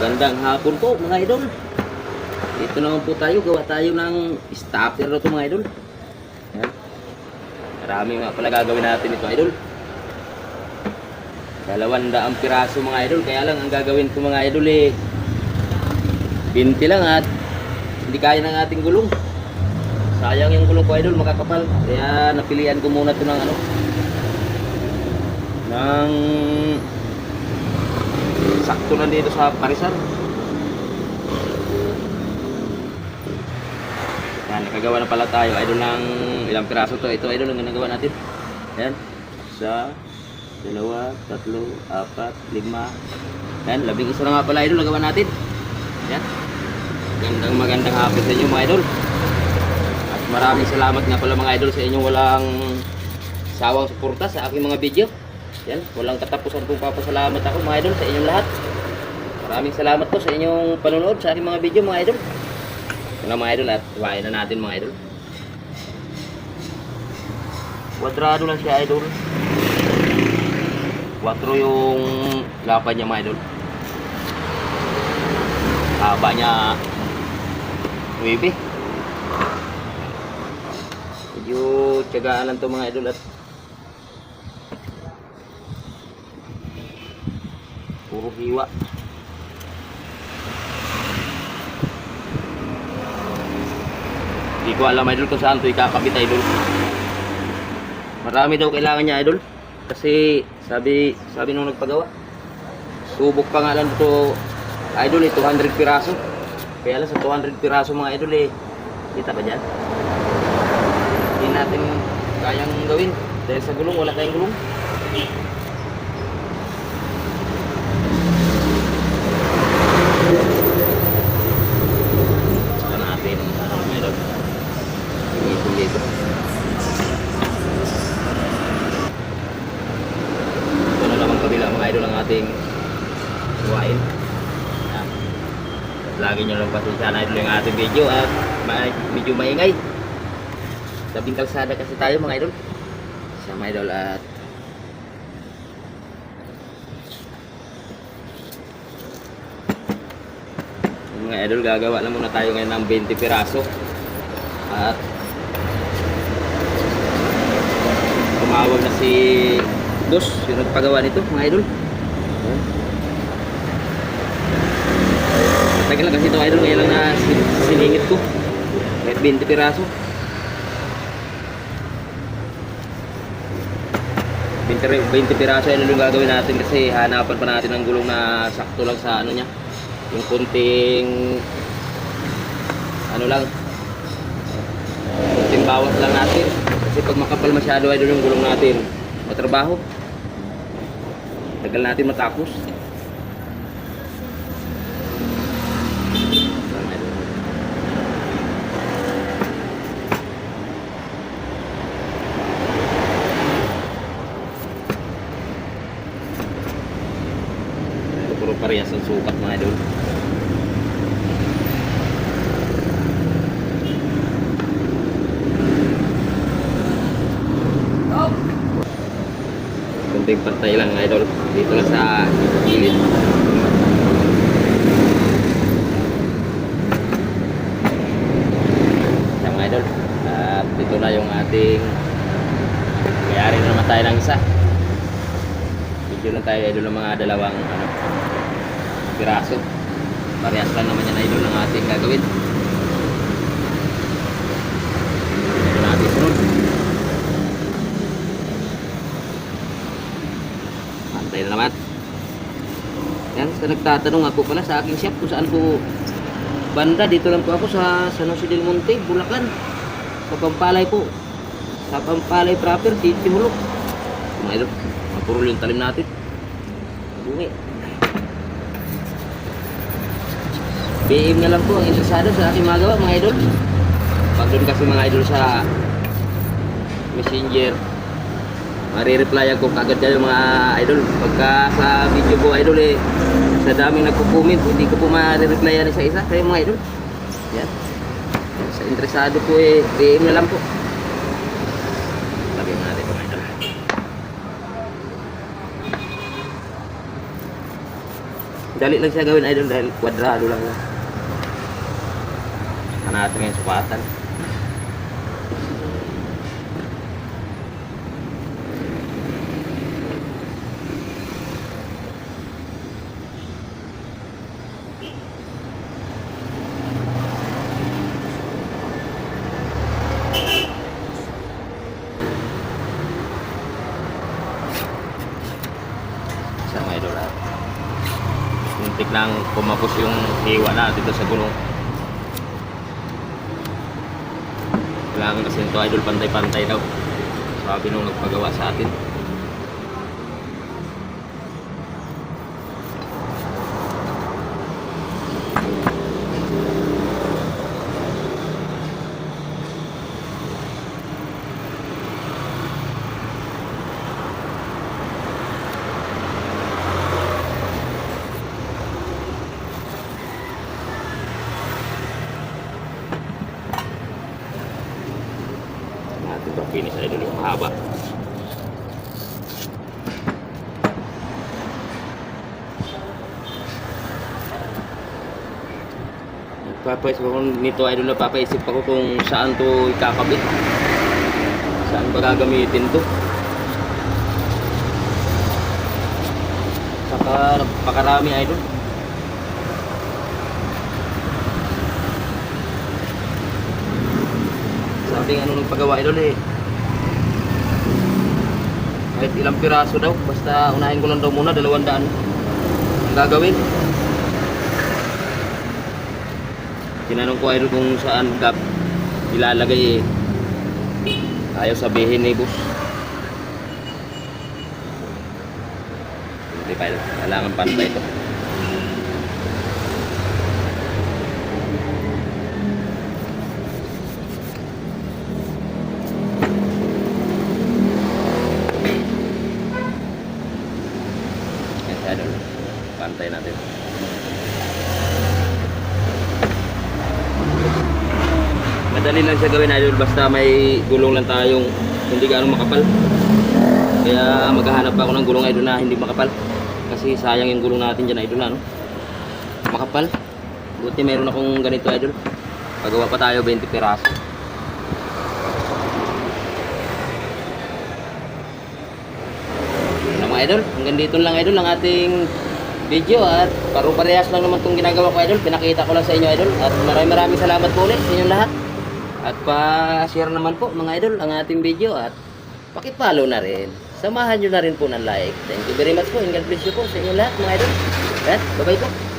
Magandang hapon po mga idol. Dito naman po tayo, gawa tayo ng stopper na ito mga idol. Yan. Marami nga pala gagawin natin ito idol. Dalawang daang piraso mga idol, kaya lang ang gagawin ko mga idol eh 20 lang at hindi kaya ng ating gulong. Sayang yung gulong ko idol, makakapal. Kaya napilian ko muna ito ng ano, ng sakto na dito sa Parisar. Yan, nakagawa na pala tayo. Idol ng ilang piraso to. Ito idol ang nagawa natin. Yan. Isa, dalawa, tatlo, apat, lima. Yan, labing isa na nga pala idol nagawa natin. Yan. Gandang magandang hapon sa inyo mga idol. At maraming salamat nga pala mga idol sa inyong walang sawang suporta sa aking mga video. Yan, walang katapusan kong papasalamat ako mga idol sa inyong lahat. Maraming salamat po sa inyong panonood sa aking mga video mga idol. Na mga idol at iwain na natin mga idol. Kwadrado lang siya idol. 4 yung lapad niya mga idol. Haba niya 9. Medyo tiyagaan lang to mga idol at puro hiwa. Hindi ko alam idol kung saan ito ikakabit idol. Marami daw kailangan niya idol. Kasi sabi sabi nung nagpagawa. Subok pa nga lang ito idol eh 200 piraso. Kaya lang sa 200 piraso mga idol eh. Kita ba dyan? Hindi natin kayang gawin. Dahil sa gulong wala tayong gulong. Saka natin ano meron. Dito dito. Ito na naman kabila mga idol ang ating Yan. At lagi nyo lang pasensya na idol yung ating video at ma- medyo maingay. Tabing kalsada kasi tayo mga idol. Sa mga idol at mga idol, gagawa na muna tayo ngayon ng 20 piraso. At tumawag na si Dos, yung nagpagawa nito, mga idol. Matagal lang kasi ito, idol, ngayon lang na sin- siningit ko. Kahit 20 piraso. 20, ri- 20 piraso yun yung gagawin natin kasi hanapan pa natin ng gulong na sakto lang sa ano niya. Yung kunting ano lang. Kunting bawas lang natin. Kasi pag makapal masyado ay yung gulong natin matrabaho. Tagal natin matapos Ito puro parehas ang sukat mga idol. Kunting pantay lang idol. Dito lang sa gilid. Yan, mga idol at dito na yung ating mayari na naman tayo ng isa. Video lang tayo idol ng mga dalawang ano, piraso parehas lang naman yan idol ng ating gagawin natin sunod Antay na naman. Yan, sa nagtatanong ako pala sa aking shop kung saan ko banda. Dito lang po ako sa San Jose del Monte, Bulacan. Sa Pampalay po. Sa Pampalay proper, Titi Hulok. Mga idol, mapurol yung talim natin. Bungi. BM na lang po ang interesado sa aking magawa mga idol. Pag doon kasi mga idol sa messenger Mare-reply ako kagad yung mga idol. Pagka sa video ko idol eh, sa daming nagko-comment, hindi ko po mare-replyan isa-isa. Kaya mga idol, yan. Sa interesado po eh, PM na lang po. Lagyan natin mga idol. Dali lang siya gawin idol dahil kwadrado lang yan. Hanapin ngayon sukatan. Sa mga idol ha. Muntik lang pumapos yung hiwa na dito sa gulong. Kailangan kasi ito idol pantay-pantay daw. Sabi nung nagpagawa sa atin. Finish idol yung mahaba. Papaisip ako nito idol na papaisip ako kung saan to ikakabit. Saan ba gagamitin to? Saka napakarami idol. Sabi nga nung nagpagawa idol eh. Kahit ilang piraso daw, basta unahin ko lang daw muna, dalawang daan ang gagawin. Tinanong ko idol kung saan gap ilalagay eh. Ayaw sabihin ni boss. Hindi pa kailangan pantay ito. Yan siya idol. Pantay natin. Madali lang siya gawin idol basta may gulong lang tayong hindi gaano makapal. Kaya maghahanap ako ng gulong idol na hindi makapal. Kasi sayang yung gulong natin dyan idol na no. Makapal. Buti meron akong ganito idol. Pagawa pa tayo 20 piraso. Ano idol, hanggang dito lang idol ang ating video at paru-parehas lang naman itong ginagawa ko idol. Pinakita ko lang sa inyo idol at maraming maraming salamat po ulit sa inyong lahat. At pa-share naman po mga idol ang ating video at pakipollow na rin. Samahan nyo na rin po ng like. Thank you very much po and God bless you po sa inyong lahat mga idol. At bye-bye po.